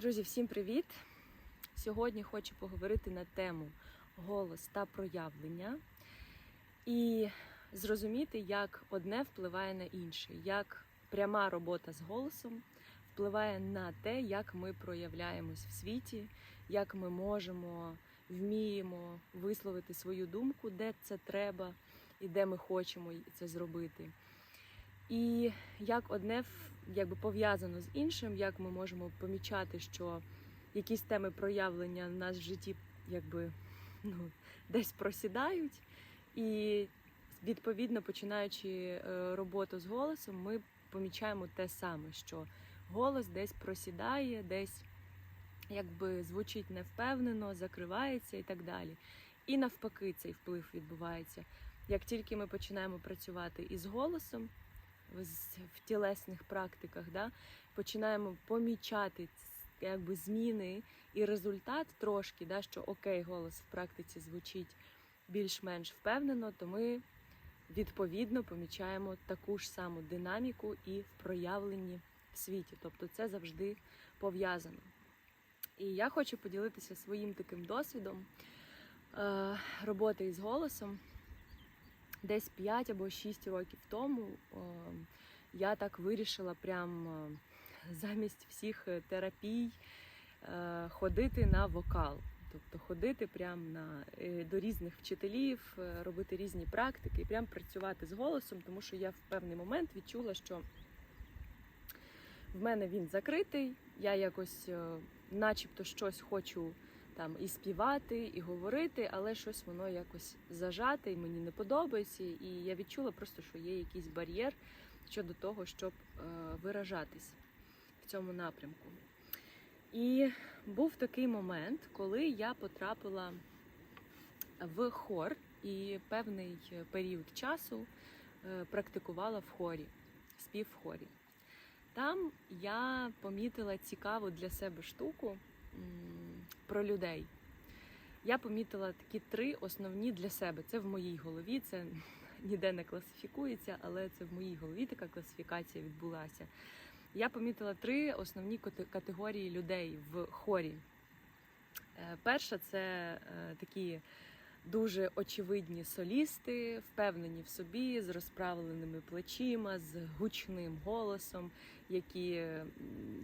Друзі, всім привіт! Сьогодні хочу поговорити на тему голос та проявлення і зрозуміти, як одне впливає на інше, як пряма робота з голосом впливає на те, як ми проявляємось в світі, як ми можемо, вміємо висловити свою думку, де це треба і де ми хочемо це зробити. І як одне якби пов'язано з іншим, як ми можемо помічати, що якісь теми проявлення в нас в житті якби ну, десь просідають, і відповідно починаючи е, роботу з голосом, ми помічаємо те саме, що голос десь просідає, десь якби звучить невпевнено, закривається і так далі. І навпаки, цей вплив відбувається. Як тільки ми починаємо працювати із голосом, в тілесних практиках, да, починаємо помічати якби, зміни і результат трошки, да, що окей, голос в практиці звучить більш-менш впевнено, то ми відповідно помічаємо таку ж саму динаміку і в проявленні в світі. Тобто це завжди пов'язано. І я хочу поділитися своїм таким досвідом е, роботи із голосом десь 5 або 6 років тому е, я так вирішила прям е, замість всіх е, терапій ходити на вокал. Тобто ходити прям на, до різних вчителів, робити різні практики, і прям працювати з голосом, тому що я в певний момент відчула, що в мене він закритий, я якось начебто щось хочу там і співати, і говорити, але щось воно якось зажате, і мені не подобається. І я відчула просто, що є якийсь бар'єр щодо того, щоб е, виражатись в цьому напрямку. І був такий момент, коли я потрапила в хор і певний період часу е, практикувала в хорі, спів в хорі. Там я помітила цікаву для себе штуку про людей. Я помітила такі три основні для себе. Це в моїй голові, це ніде не класифікується, але це в моїй голові така класифікація відбулася. Я помітила три основні категорії людей в хорі. Е, Перша це е, такі дуже очевидні солісти, впевнені в собі, з розправленими плечима, з гучним голосом, які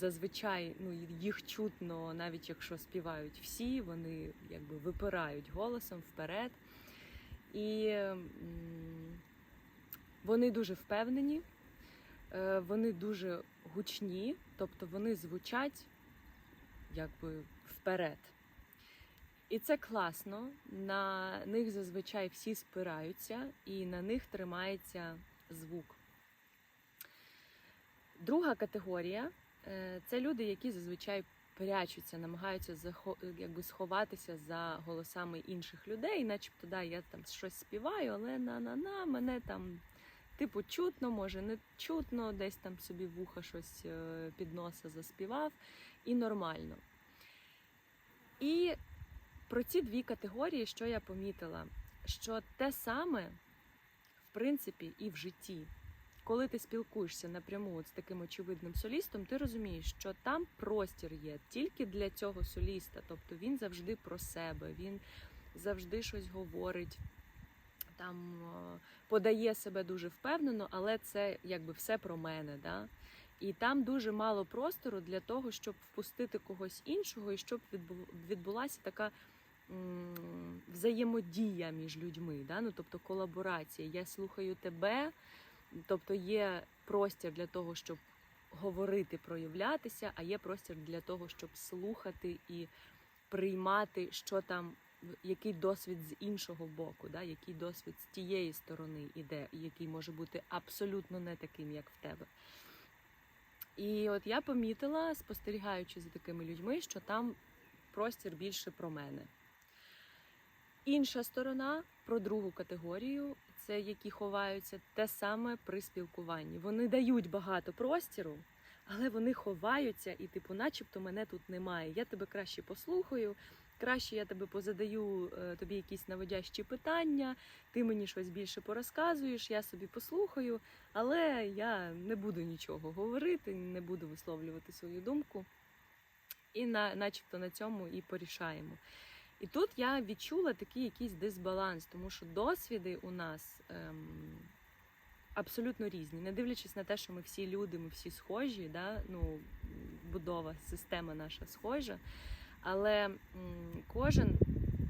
зазвичай ну, їх чутно, навіть якщо співають всі, вони якби випирають голосом вперед. І вони дуже впевнені, е, вони дуже гучні, тобто вони звучать якби вперед. І це класно. На них зазвичай всі спираються, і на них тримається звук. Друга категорія е, це люди, які зазвичай прячуться, намагаються якби сховатися за голосами інших людей, начебто, да, я там щось співаю, але на-на-на, мене там типу чутно, може не чутно, десь там собі вуха щось е, під носа заспівав, і нормально. І про ці дві категорії, що я помітила, що те саме, в принципі, і в житті. Коли ти спілкуєшся напряму от з таким очевидним солістом, ти розумієш, що там простір є тільки для цього соліста. Тобто він завжди про себе, він завжди щось говорить, там подає себе дуже впевнено, але це якби все про мене. Да? І там дуже мало простору для того, щоб впустити когось іншого, і щоб відбу- відбулася така взаємодія між людьми, да? ну, тобто колаборація. Я слухаю тебе, тобто є простір для того, щоб говорити, проявлятися, а є простір для того, щоб слухати і приймати, що там, який досвід з іншого боку, да? який досвід з тієї сторони іде, який може бути абсолютно не таким, як в тебе. І от я помітила, спостерігаючи за такими людьми, що там простір більше про мене. Інша сторона про другу категорію це які ховаються те саме при спілкуванні. Вони дають багато простіру, але вони ховаються, і, типу, начебто, мене тут немає. Я тебе краще послухаю, краще я тебе позадаю е, тобі якісь наводящі питання, ти мені щось більше порозказуєш, я собі послухаю, але я не буду нічого говорити, не буду висловлювати свою думку. і на, начебто на цьому і порішаємо. І тут я відчула такий якийсь дисбаланс, тому що досвіди у нас ем, абсолютно різні. Не дивлячись на те, що ми всі люди, ми всі схожі, да? ну, будова, система наша схожа, але м, кожен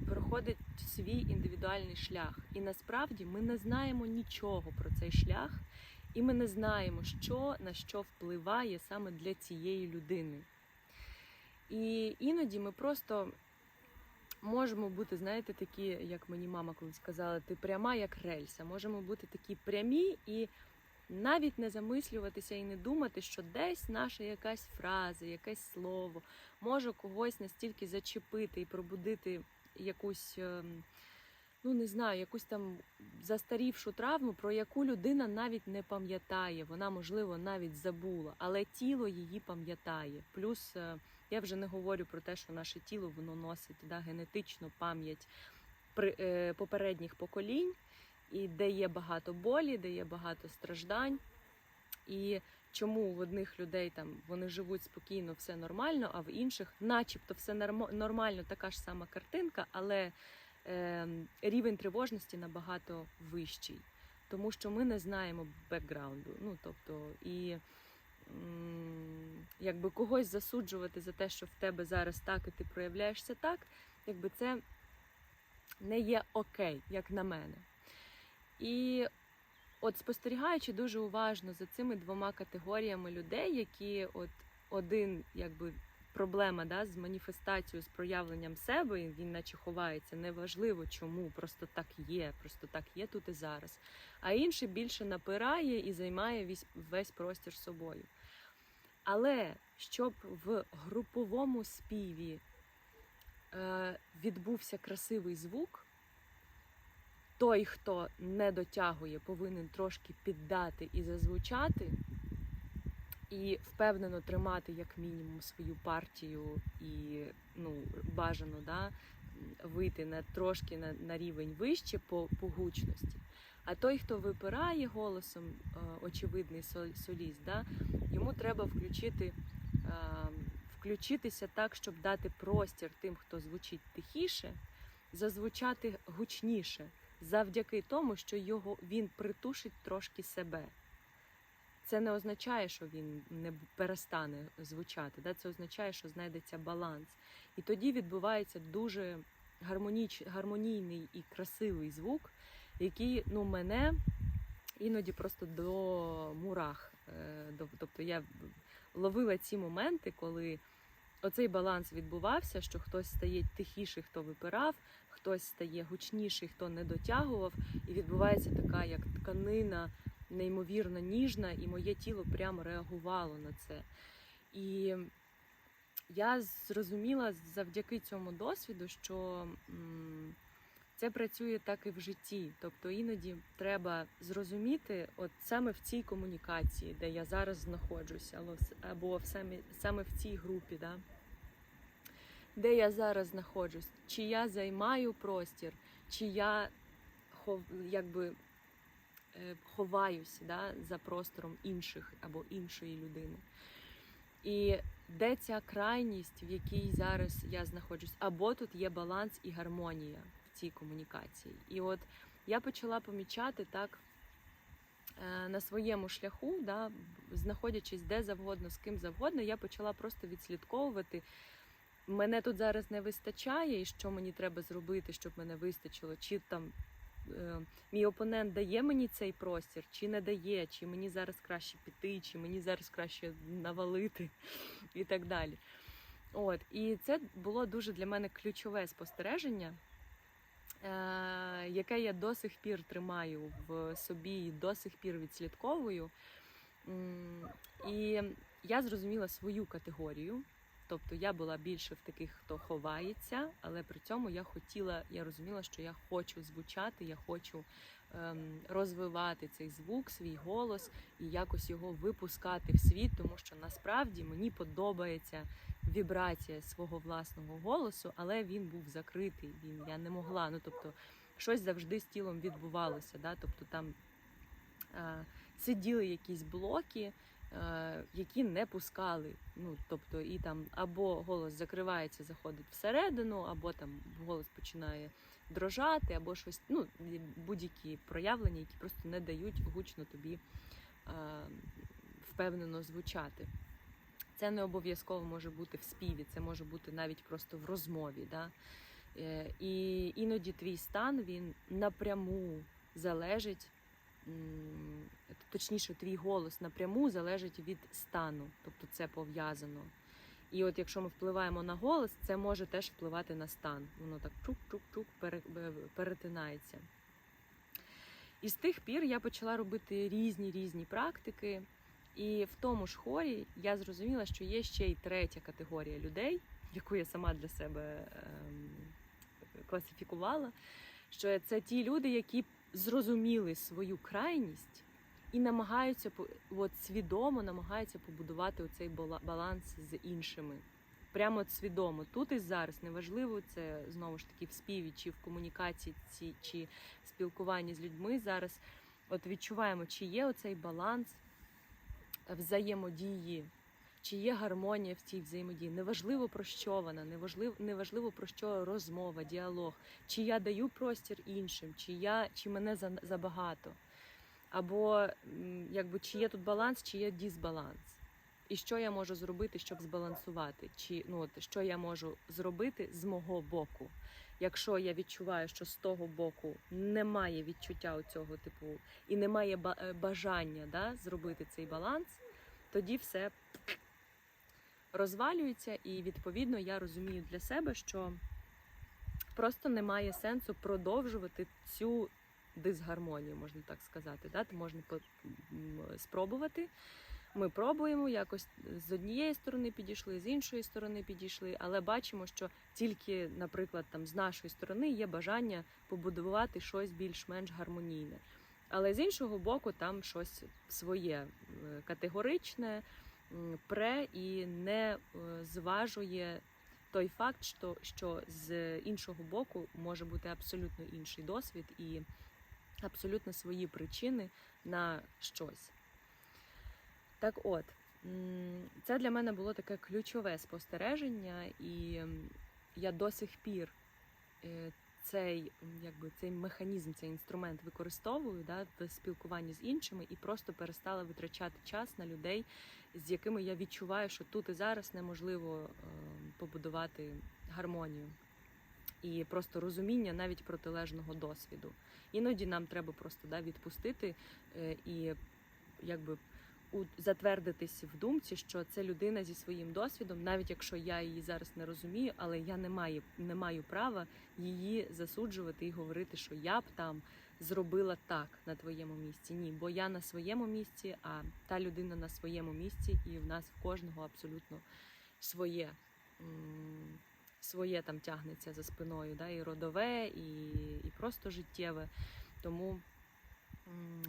проходить свій індивідуальний шлях. І насправді ми не знаємо нічого про цей шлях, і ми не знаємо, що на що впливає саме для цієї людини. І іноді ми просто можемо бути, знаєте, такі, як мені мама колись казала, ти пряма як рельса. Можемо бути такі прямі і навіть не замислюватися і не думати, що десь наша якась фраза, якесь слово може когось настільки зачепити і пробудити якусь, ем, ну не знаю, якусь там застарівшу травму, про яку людина навіть не пам'ятає. Вона, можливо, навіть забула, але тіло її пам'ятає. Плюс е, я вже не говорю про те, що наше тіло воно носить да, генетичну пам'ять при- е, попередніх поколінь, і де є багато болі, де є багато страждань. І чому в одних людей там вони живуть спокійно, все нормально, а в інших, начебто, все нормально, така ж сама картинка, але е, рівень тривожності набагато вищий, тому що ми не знаємо бекграунду. Ну тобто, і якби когось засуджувати за те, що в тебе зараз так, і ти проявляєшся так, якби це не є окей, як на мене. І от спостерігаючи дуже уважно за цими двома категоріями людей, які от один, якби проблема да, з маніфестацією, з проявленням себе, він наче ховається, неважливо чому, просто так є, просто так є тут і зараз. А інший більше напирає і займає весь, весь простір собою. Але щоб в груповому співі е, відбувся красивий звук, той, хто не дотягує, повинен трошки піддати і зазвучати, і впевнено тримати як мінімум свою партію і ну, бажано да, вийти на трошки на, на рівень вище по, по гучності. А той, хто випирає голосом, е, очевидний сол- соліст, да, йому треба включити, е, включитися так, щоб дати простір тим, хто звучить тихіше, зазвучати гучніше завдяки тому, що його він притушить трошки себе. Це не означає, що він не перестане звучати. Да? Це означає, що знайдеться баланс. І тоді відбувається дуже гармонійний і красивий звук, який ну, мене іноді просто до мурах. Е, Тобто я ловила ці моменти, коли оцей баланс відбувався, що хтось стає тихіший, хто випирав, хтось стає гучніший, хто не дотягував, і відбувається така як тканина, неймовірно ніжна, і моє тіло прямо реагувало на це. І я зрозуміла завдяки цьому досвіду, що м, це працює так і в житті. Тобто іноді треба зрозуміти, от саме в цій комунікації, де я зараз знаходжуся, або в самі, саме в цій групі, да, де я зараз знаходжусь, чи я займаю простір, чи я хов, якби, е, ховаюся да, за простором інших або іншої людини. І де ця крайність, в якій зараз я знаходжусь, або тут є баланс і гармонія цій комунікації. І от я почала помічати так е, на своєму шляху, да, знаходячись де завгодно, з ким завгодно, я почала просто відслідковувати. Мене тут зараз не вистачає, і що мені треба зробити, щоб мене вистачило, чи там е, мій опонент дає мені цей простір, чи не дає, чи мені зараз краще піти, чи мені зараз краще навалити і так далі. От, і це було дуже для мене ключове спостереження, яке я до сих пір тримаю в собі і до сих пір відслідковую. І я зрозуміла свою категорію. Тобто я була більше в таких, хто ховається, але при цьому я хотіла, я розуміла, що я хочу звучати, я хочу розвивати цей звук, свій голос і якось його випускати в світ, тому що насправді мені подобається вібрація свого власного голосу, але він був закритий. Він я не могла. Ну тобто, щось завжди з тілом відбувалося. Да? Тобто там е, сиділи якісь блоки, е, які не пускали. Ну, тобто, і там або голос закривається, заходить всередину, або там голос починає дрожати, або щось, ну, будь-які проявлення, які просто не дають гучно тобі е, впевнено звучати. Це не обов'язково може бути в співі, це може бути навіть просто в розмові. Да? Е, І іноді твій стан він напряму залежить, точніше, твій голос напряму залежить від стану, тобто це пов'язано. І от якщо ми впливаємо на голос, це може теж впливати на стан. Воно так чук-чук-чук перетинається. І з тих пір я почала робити різні різні практики. І в тому ж хорі я зрозуміла, що є ще й третя категорія людей, яку я сама для себе ем, класифікувала. Що це ті люди, які зрозуміли свою крайність і намагаються от свідомо намагаються побудувати бала- баланс з іншими. Прямо от свідомо тут і зараз неважливо це знову ж таки в співі, чи в комунікації, ці- чи в спілкуванні з людьми. Зараз от відчуваємо, чи є оцей баланс взаємодії, чи є гармонія в цій взаємодії. Неважливо про що вона, неважливо, неважливо про що розмова, діалог, чи я даю простір іншим, чи я чи мене за- забагато. Або якби чи є тут баланс, чи є дисбаланс. І що я можу зробити, щоб збалансувати? Чи ну от що я можу зробити з мого боку? Якщо я відчуваю, що з того боку немає відчуття цього типу і немає е, бажання да, зробити цей баланс, тоді все розвалюється, і відповідно я розумію для себе, що просто немає сенсу продовжувати цю дисгармонію, можна так сказати. Да? То можна спробувати. Ми пробуємо якось з однієї сторони підійшли, з іншої сторони підійшли, але бачимо, що тільки, наприклад, там з нашої сторони є бажання побудувати щось більш-менш гармонійне. Але з іншого боку, там щось своє е, категоричне, пре і не е, зважує той факт, що, що з іншого боку може бути абсолютно інший досвід і абсолютно свої причини на щось. Так от, це для мене було таке ключове спостереження, і я до сих пір е, цей, якби, цей механізм, цей інструмент використовую да, в спілкуванні з іншими і просто перестала витрачати час на людей, з якими я відчуваю, що тут і зараз неможливо е, побудувати гармонію. І просто розуміння навіть протилежного досвіду. Іноді нам треба просто да, відпустити е, і якби затвердитись в думці, що це людина зі своїм досвідом, навіть якщо я її зараз не розумію, але я не маю, не маю права її засуджувати і говорити, що я б там зробила так на твоєму місці. Ні, бо я на своєму місці, а та людина на своєму місці, і в нас в кожного абсолютно своє. Своє там тягнеться за спиною, да, і родове, і, і просто життєве. Тому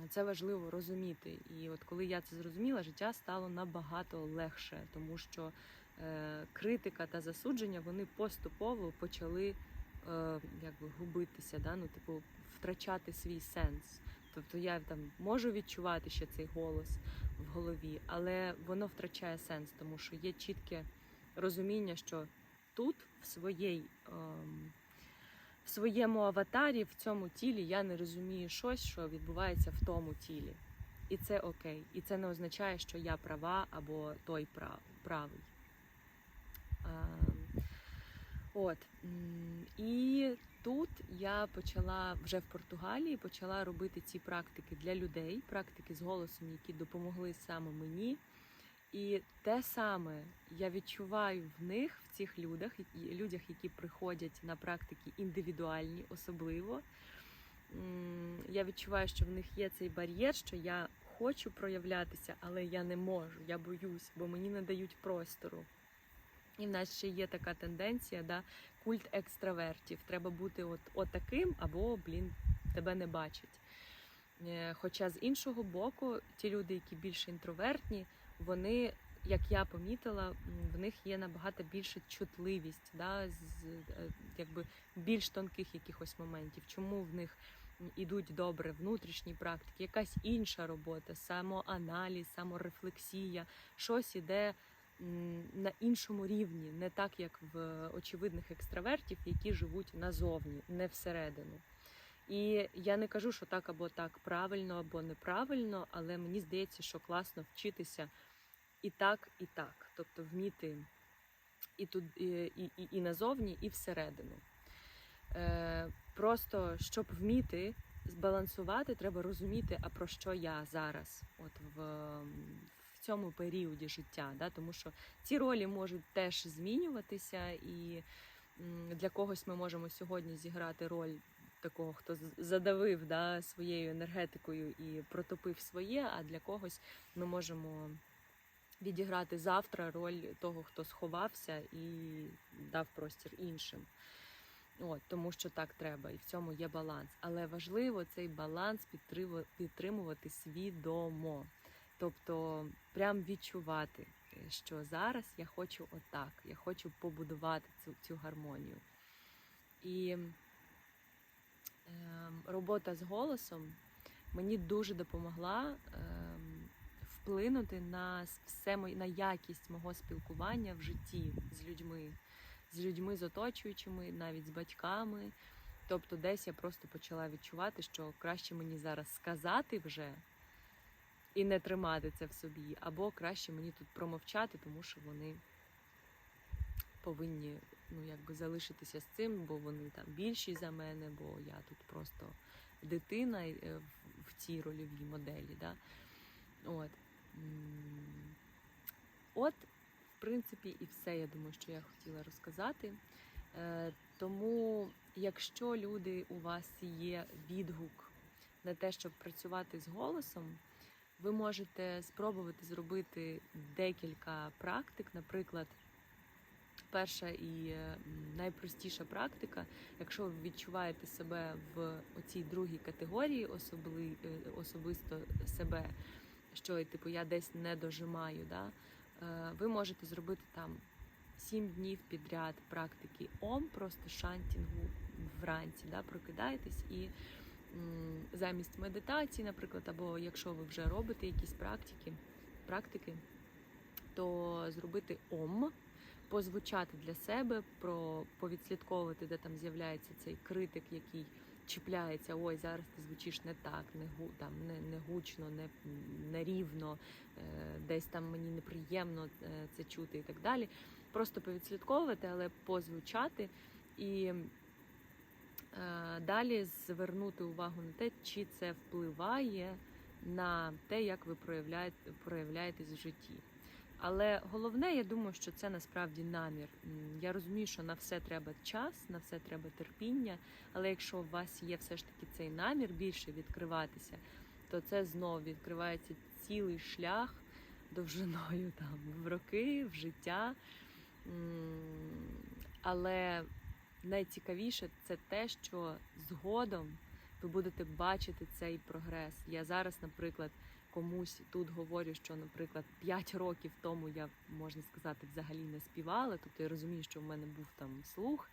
це важливо розуміти. І от коли я це зрозуміла, життя стало набагато легше, тому що е, критика та засудження вони поступово почали е, якби губитися, да? ну, типу, втрачати свій сенс. Тобто я там можу відчувати ще цей голос в голові, але воно втрачає сенс, тому що є чітке розуміння, що тут, в своїй. ем, в своєму аватарі, в цьому тілі я не розумію щось, що відбувається в тому тілі. І це окей. І це не означає, що я права або той прав, правий. Ем, От. І тут я почала вже в Португалії почала робити ці практики для людей, практики з голосом, які допомогли саме мені. І те саме я відчуваю в них, в цих людях, людях, які приходять на практики індивідуальні, особливо. Я відчуваю, що в них є цей бар'єр, що я хочу проявлятися, але я не можу, я боюсь, бо мені не дають простору. І в нас ще є така тенденція, да, культ екстравертів. Треба бути от, от таким, або, блін, тебе не бачать. Е, Хоча з іншого боку, ті люди, які більш інтровертні, вони, як я помітила, в них є набагато більша чутливість, да, з, е, якби більш тонких якихось моментів. Чому в них ідуть добре внутрішні практики, якась інша робота, самоаналіз, саморефлексія, щось іде на іншому рівні, не так як в очевидних екстравертів, які живуть назовні, не всередину. І я не кажу, що так або так правильно, або неправильно, але мені здається, що класно вчитися і так, і так. Тобто вміти і тут, і, і, і, назовні, і всередину. Е, просто щоб вміти збалансувати, треба розуміти, а про що я зараз, от в, в цьому періоді життя. Да? Тому що ці ролі можуть теж змінюватися, і для когось ми можемо сьогодні зіграти роль такого, хто задавив да, своєю енергетикою і протопив своє, а для когось ми можемо відіграти завтра роль того, хто сховався і дав простір іншим. От, тому що так треба, і в цьому є баланс. Але важливо цей баланс підтримувати свідомо. Тобто, прям відчувати, е, що зараз я хочу отак, я хочу побудувати цю, цю гармонію. І ем, робота з голосом мені дуже допомогла ем, вплинути на все на якість мого спілкування в житті з людьми, з людьми, з оточуючими, навіть з батьками. Тобто, десь я просто почала відчувати, що краще мені зараз сказати вже і не тримати це в собі, або краще мені тут промовчати, тому що вони повинні ну, якби залишитися з цим, бо вони там більші за мене, бо я тут просто дитина е, в цій рольовій моделі. Да? От. От, в принципі, і все, я думаю, що я хотіла розказати. Е, Тому, якщо люди у вас є відгук на те, щоб працювати з голосом, ви можете спробувати зробити декілька практик. Наприклад, перша і е, найпростіша практика, якщо ви відчуваєте себе в оцій другій категорії, е, особисто себе, що типу я десь не дожимаю, да, е, ви можете зробити там сім днів підряд практики ом, просто шантінгу вранці, да, прокидаєтесь і замість медитації, наприклад, або якщо ви вже робите якісь практики, практики, то зробити ом, позвучати для себе, про повідслідковувати, де там з'являється цей критик, який чіпляється, ой, зараз ти звучиш не так, не там не, не гучно, не, не рівно, е, десь там мені неприємно е, це чути і так далі. Просто повідслідковувати, але позвучати і е, далі звернути увагу на те, чи це впливає на те, як ви проявляєте, проявляєтесь в житті. Але головне, я думаю, що це насправді намір. Я розумію, що на все треба час, на все треба терпіння. Але якщо у вас є все ж таки цей намір більше відкриватися, то це знов відкривається цілий шлях довжиною там в роки, в життя. Але найцікавіше це те, що згодом ви будете бачити цей прогрес. Я зараз, наприклад, комусь тут говорю, що, наприклад, 5 років тому я, можна сказати, взагалі не співала. Тобто я розумію, що в мене був там слух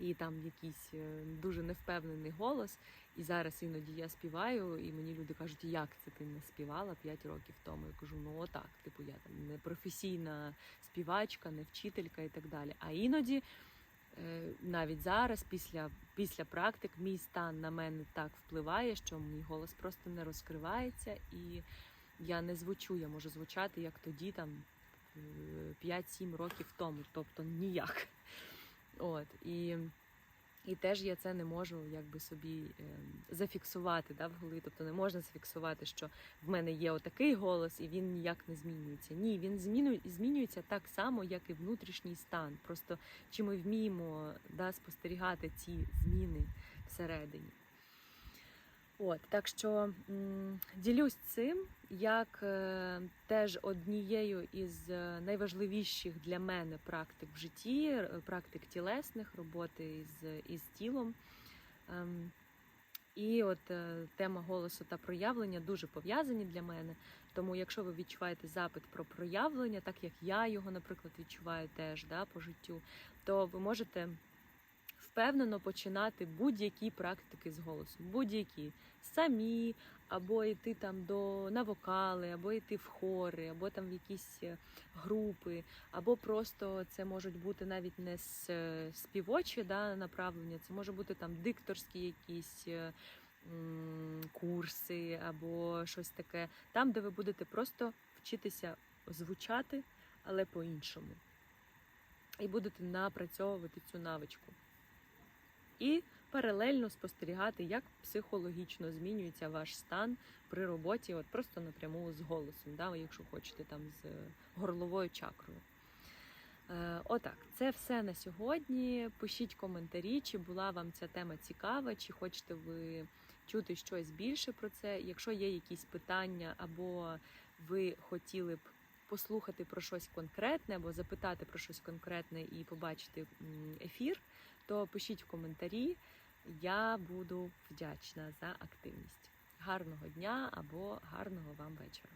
і там якийсь е, дуже невпевнений голос. І зараз іноді я співаю, і мені люди кажуть, як це ти не співала 5 років тому. Я кажу, ну отак, типу, я там не професійна співачка, не вчителька і так далі. А іноді. Е, Навіть зараз, після, після практик, мій стан на мене так впливає, що мій голос просто не розкривається, і я не звучу, я можу звучати як тоді, там е, 5-7 років тому, тобто ніяк. От, і, і теж я це не можу якби собі е, зафіксувати да, в голові. Тобто не можна зафіксувати, що в мене є отакий голос, і він ніяк не змінюється. Ні, він змінює, змінюється так само, як і внутрішній стан. Просто чи ми вміємо да, спостерігати ці зміни всередині. От, так що ділюсь цим як е, теж однією із е, найважливіших для мене практик в житті, практик тілесних, роботи із, із тілом. Ем, і от е, тема голосу та проявлення дуже пов'язані для мене. Тому, якщо ви відчуваєте запит про проявлення, так як я його, наприклад, відчуваю теж да, по життю, то ви можете впевнено починати будь-які практики з голосом, будь-які самі, або йти там до на вокали, або йти в хори, або там в якісь е, групи, або просто це можуть бути навіть не е, співочі да, направлення, це може бути там дикторські якісь. е, Курси або щось таке, там, де ви будете просто вчитися звучати, але по-іншому. І будете напрацьовувати цю навичку. І паралельно спостерігати, як психологічно змінюється ваш стан при роботі, от просто напряму з голосом, да, якщо хочете там з горловою чакрою. Е, Отак, це все на сьогодні. Пишіть коментарі, чи була вам ця тема цікава, чи хочете ви чути щось більше про це. Якщо є якісь питання, або ви хотіли б послухати про щось конкретне, або запитати про щось конкретне і побачити ефір, то пишіть в коментарі. Я буду вдячна за активність. Гарного дня або гарного вам вечора.